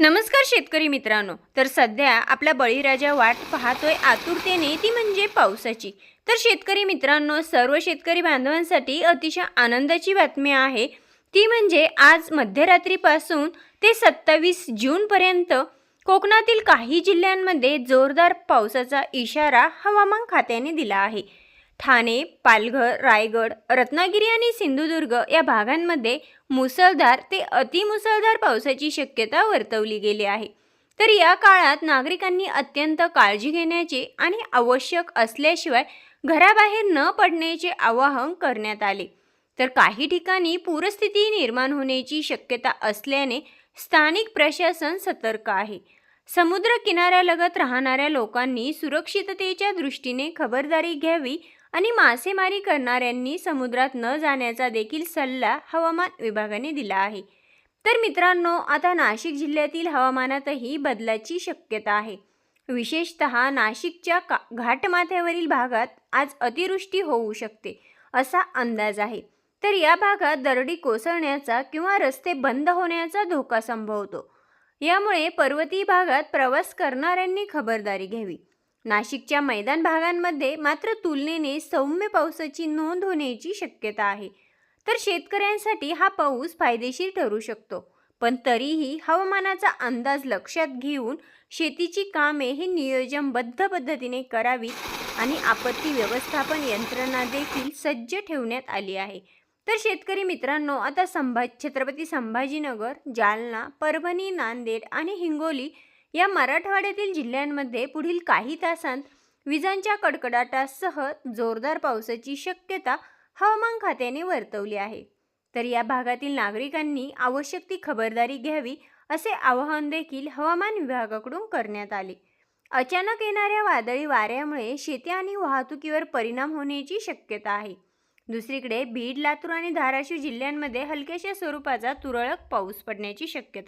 नमस्कार शेतकरी मित्रांनो तर सध्या आपला बळीराजा वाट पाहतोय आतुरतेने ती म्हणजे पावसाची. तर शेतकरी मित्रांनो सर्व शेतकरी बांधवांसाठी अतिशय आनंदाची बातमी आहे. ती म्हणजे आज मध्यरात्रीपासून ते सत्तावीस जूनपर्यंत कोकणातील काही जिल्ह्यांमध्ये जोरदार पावसाचा इशारा हवामान खात्याने दिला आहे. ठाणे पालघर रायगड रत्नागिरी आणि सिंधुदुर्ग या भागांमध्ये मुसळधार ते अतिमुसळधार पावसाची शक्यता वर्तवली गेली आहे. तर या काळात नागरिकांनी अत्यंत काळजी घेण्याचे आणि आवश्यक असल्याशिवाय घराबाहेर न पडण्याचे आवाहन करण्यात आले. तर काही ठिकाणी पूरस्थिती निर्माण होण्याची शक्यता असल्याने स्थानिक प्रशासन सतर्क आहे. समुद्र किनाऱ्यालगत राहणाऱ्या लोकांनी सुरक्षिततेच्या दृष्टीने खबरदारी घ्यावी आणि मासेमारी करणाऱ्यांनी समुद्रात न जाण्याचा देखील सल्ला हवामान विभागाने दिला आहे. तर मित्रांनो आता नाशिक जिल्ह्यातील हवामानातही बदलाची शक्यता आहे. विशेषत नाशिकच्या का घाटमाथ्यावरील भागात आज अतिवृष्टी होऊ शकते असा अंदाज आहे. तर या भागात दरडी कोसळण्याचा किंवा रस्ते बंद होण्याचा धोका संभवतो. यामुळे पर्वतीय भागात प्रवास करणाऱ्यांनी खबरदारी घ्यावी. नाशिकच्या मैदान भागांमध्ये मात्र तुलनेने सौम्य पावसाची नोंद होण्याची शक्यता आहे. तर शेतकऱ्यांसाठी हा पाऊस फायदेशीर ठरू शकतो. पण तरीही हवामानाचा अंदाज लक्षात घेऊन शेतीची कामे ही नियोजनबद्ध पद्धतीने करावीत आणि आपत्ती व्यवस्थापन यंत्रणा देखील सज्ज ठेवण्यात आली आहे. तर शेतकरी मित्रांनो आता संभा छत्रपती संभाजीनगर जालना परभणी नांदेड आणि हिंगोली या मराठवाड्यातील जिल्ह्यांमध्ये पुढील काही तासांत विजांच्या कडकडाटासह जोरदार पावसाची शक्यता हवामान खात्याने वर्तवली आहे. तर या भागातील नागरिकांनी आवश्यक ती खबरदारी घ्यावी असे आवाहन देखील हवामान विभागाकडून करण्यात आले. अचानक येणाऱ्या वादळी वाऱ्यामुळे शेती आणि वाहतुकीवर परिणाम होण्याची शक्यता आहे. दुसरीकडे बीड लातूर आणि धाराशिव जिल्ह्यांमध्ये हलक्याशा स्वरूपाचा तुरळक पाऊस पडण्याची शक्यता